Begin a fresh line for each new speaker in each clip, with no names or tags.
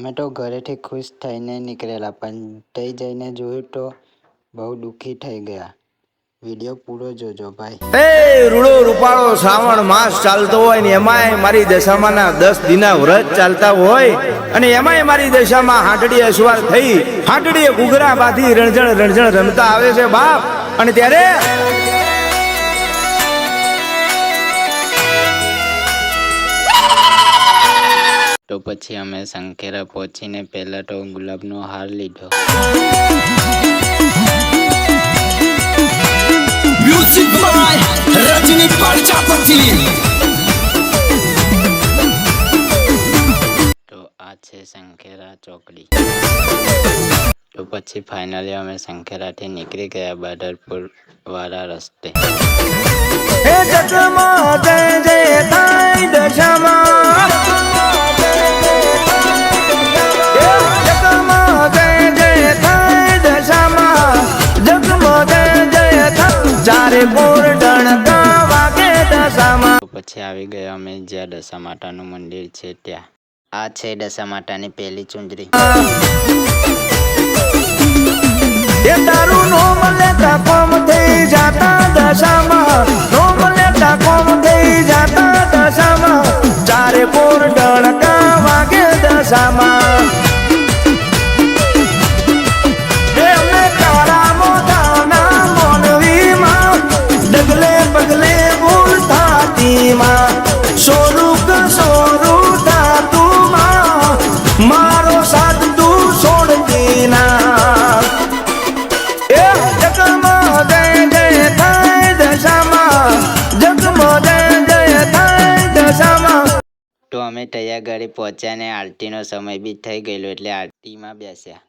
અમે તો ઘરેથી ખુશ થઈને નીકળેલા, પણ તઈ જઈને જોયું તો બહુ દુઃખી થઈ ગયા. વીડિયો પૂરો જોજો ભાઈ.
એ રૂડો રૂપાળો શ્રાવણ માસ ચાલતો હોય ને એમાંય મારી દશામાંના દસ દિના વ્રત ચાલતા હોય અને એમાંય મારી દશામાં હાંટડી અસવાર થઈ, હાંટડીએ ઘૂઘરા બાંધી રણઝણ રણઝણ રમતા આવે છે બાપ. અને ત્યારે
પછી અમે શંખેરા પહોંચીને પહેલાં તો ગુલાબનો હાર લીધો. તો આ છે શંખેરા ચોકડી. તો પછી ફાઇનલી અમે શંખેરાથી નીકળી ગયા બાદરપુર વાળા રસ્તે. પછી આવી ગયા અમે જ્યાં દશા માતાનું મંદિર છે ત્યાં. આ છે દશા માતાની પહેલી ચુંદરી.
એ તારું નોમ લેતા થઈ જાતા દશામાં. અમે
તૈયાર ઘરે પહોંચ્યા ને આરતીનો સમય બી થઈ ગયેલો એટલે આરતીમાં બેસ્યા.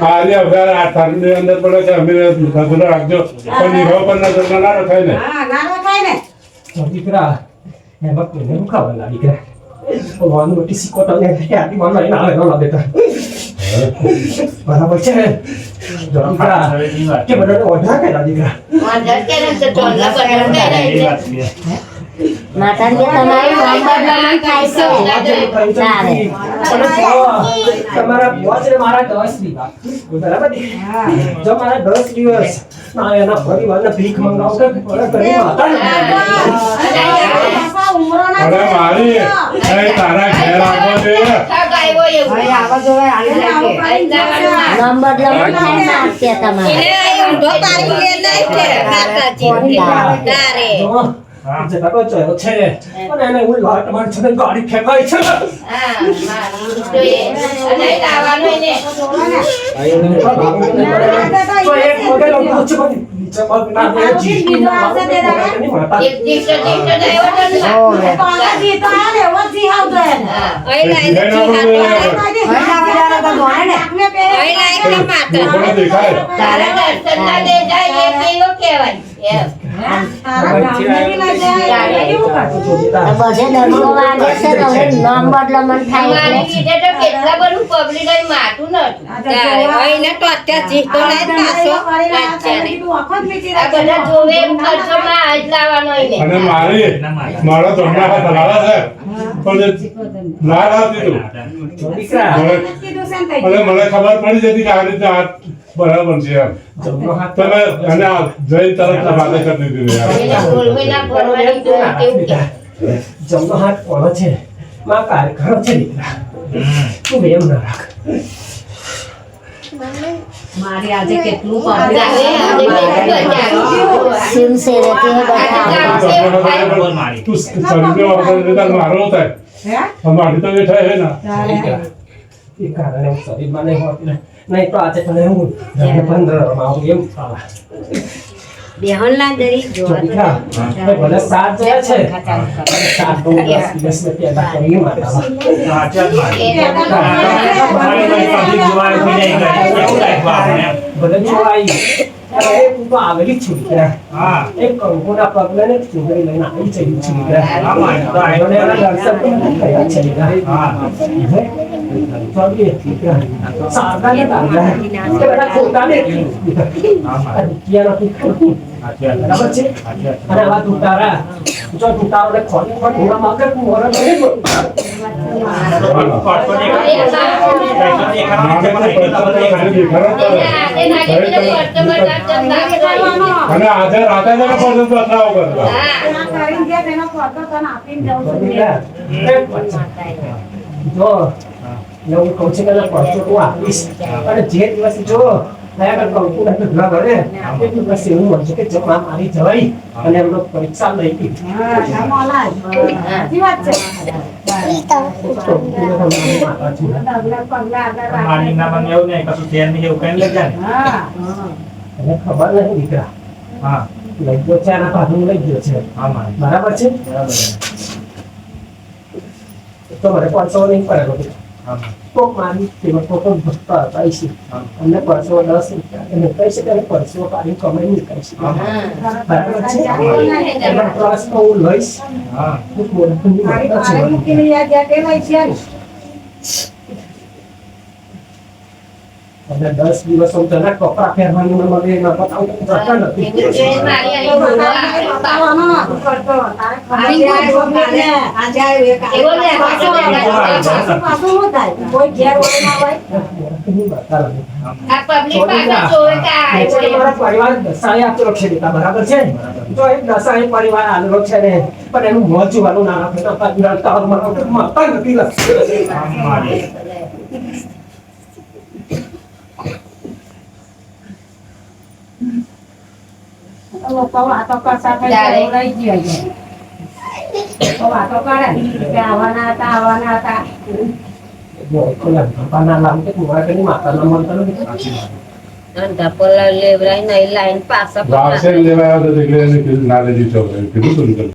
આજે અગર આ ઠંડી અંદર પડે છે અમે નજર રાખજો. પણ નિભાવ પર નજર ના રખાય ને.
હા ગાળો ખાય ને.
દીકરા એમાં કોઈને શું ખબર ના દીકરા? ભગવાન મોટી સિકોટો ને આટી માનો આવે ન દેતા બરાબર છે દીકરા કે બધાને ઓઢા કે દીકરા
માતાજી તમારે
પાંચ મારા દસ દિવસ. બરાબર મારા દસ દિવસ ના એના પરિવારને ભીખ
જોવે
ગાડી ફેંકાય છે એક
દેખાય મારી તું મને મને ખબર પડી જતી કે આ રીતે બરાબર છે તમે અને જઈ તરફ વાતે કરી દીધી યાર
જમનો હાથ કોનો છે. માં કારખાનો છે દીકરા. તું એમ ના રાખ.
મારી આજે કેટલું
સિમ સે રહેતી હે બધા.
તું શરીરને મારો થાય.
હે?
અમારી તો બેઠા હે ના.
એ કારણે હું શરીરમાં નહીં હોતી નહીં તો આજે તને હું પંદર આવું હું આવેલી છું દીકરા એક કંકુના પગલે ને હે? અને જો
આજે રાતે જરા પસંદ બદલાવ કરતા
કરીને જે તેનો ફોટો તને આપીને જાઉં છું.
દીકરા, એવું કહું છું કે પરચો તું આપીશ. અને જે દિવસે જો નયા કર કંકુ ને એ દિવસે એવું બનશે કે જમા મારી જવાઈ અને એમનો પરીક્ષા લઈ ગઈ.
હા સાચી વાત છે.
કંકુને છું.
હા.
ખબર નહીં દીકરા. લઈ ગયો છે આના પાછું લઈ ગયો છે. બરાબર છે? તો મને પાંચસો નહીં પડે કોક મારી તેમાં પણ ભક્ત હતા છે પરસો દસ રૂપિયા એને કહી શકે અને પરસો પાણી કમાઈ નહીં કહી શકે બરાબર છે એમાં તો હું લઈશ અને દસ દિવસ હું તને કપડા પહેરવાની મને એના બતાવું તો નથી
કરતો. તે. આજે
બરાબર છે જો એક દશાએ પરિવાર આવેલો છે ને પણ એનું મોં જોવાનું ના રાખે તો માતા નથી લગતી.
લોકો થઈ જાય, એવું રહી ગયું વાતો કરે કે આવવાના હતા આવવાના હતા
જો, ખોલા બાપાના લામ કે મોડા કરી માતાના મળતા નથી.
વાવશે લેવા આવ્યો તો એટલે ના લેજી કીધું